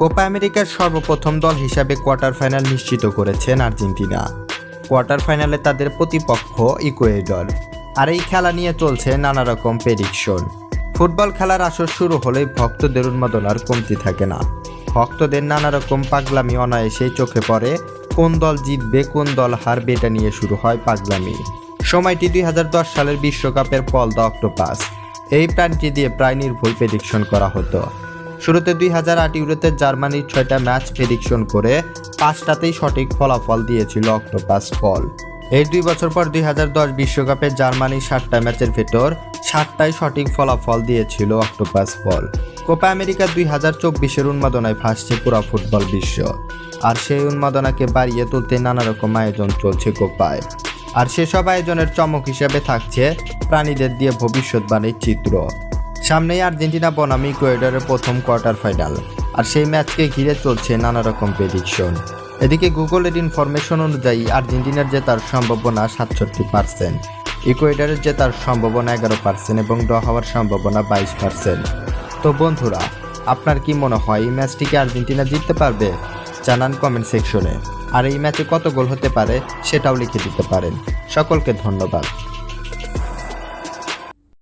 Copa আমেরিকার সর্বপ্রথম দল হিসাবে কোয়ার্টার ফাইনাল নিশ্চিত করেছেন আর্জেন্টিনা। কোয়ার্টার ফাইনালে তাদের প্রতিপক্ষ ইকুয়েডর। আর এই খেলা নিয়ে চলছে নানা রকম প্রেডিকশন ফুটবল খেলার আসর শুরু হলেই ভক্তদের উন্মাদনার কমতি থাকে না। ভক্তদের নানা রকম পাগলামি অনায়াসেই চোখে পড়ে, কোন দল জিতবে, কোন দল হারবে এটা নিয়ে শুরু হয় পাগলামি। সময়টি দুই হাজার দশ সালের বিশ্বকাপের পল দ্য অক্টোপাস। এই প্রাণটি দিয়ে প্রায় নির্ভুল প্রেডিকশন করা হতো। শুরুতে দুই হাজার আট ইউরোতে জার্মানির ছয়টা ম্যাচ প্রেডিকশন করে পাঁচটাতেই সঠিক ফলাফল দিয়েছিল অক্টোপাস পল। এর দুই বছর পর দুই হাজার দশ বিশ্বকাপে জার্মানির সাতটা ম্যাচের ভেতর সাতটাই সঠিক ফলাফল দিয়েছিল অক্টোপাস পল। কোপা আমেরিকা দুই হাজার চব্বিশের উন্মাদনায় ভাসছে পুরো ফুটবল বিশ্ব। আর সেই উন্মাদনাকে বাড়িয়ে তুলতে নানা রকম আয়োজন চলছে কোপায়। আর সেসব আয়োজনের চমক হিসেবে থাকছে প্রাণীদের দিয়ে ভবিষ্যৎবাণীর চিত্র। সামনেই আর্জেন্টিনা বনাম ইকুয়েডরের প্রথম কোয়ার্টার ফাইনাল, আর সেই ম্যাচকে ঘিরে চলছে নানা রকম প্রেডিকশন এদিকে গুগলের ইনফরমেশন অনুযায়ী আর্জেন্টিনার জেতার সম্ভাবনা সাতষট্টি পার্সেন্ট ইকুয়েডরের জেতার সম্ভাবনা এগারো পার্সেন্ট এবং ড্র হওয়ার সম্ভাবনা বাইশ পার্সেন্ট তো বন্ধুরা, আপনার কি মনে হয় এই ম্যাচটিকে আর্জেন্টিনা জিততে পারবে? জানান কমেন্ট সেকশনে আর এই ম্যাচে কত গোল হতে পারে সেটাও লিখে দিতে পারেন। সকলকে ধন্যবাদ।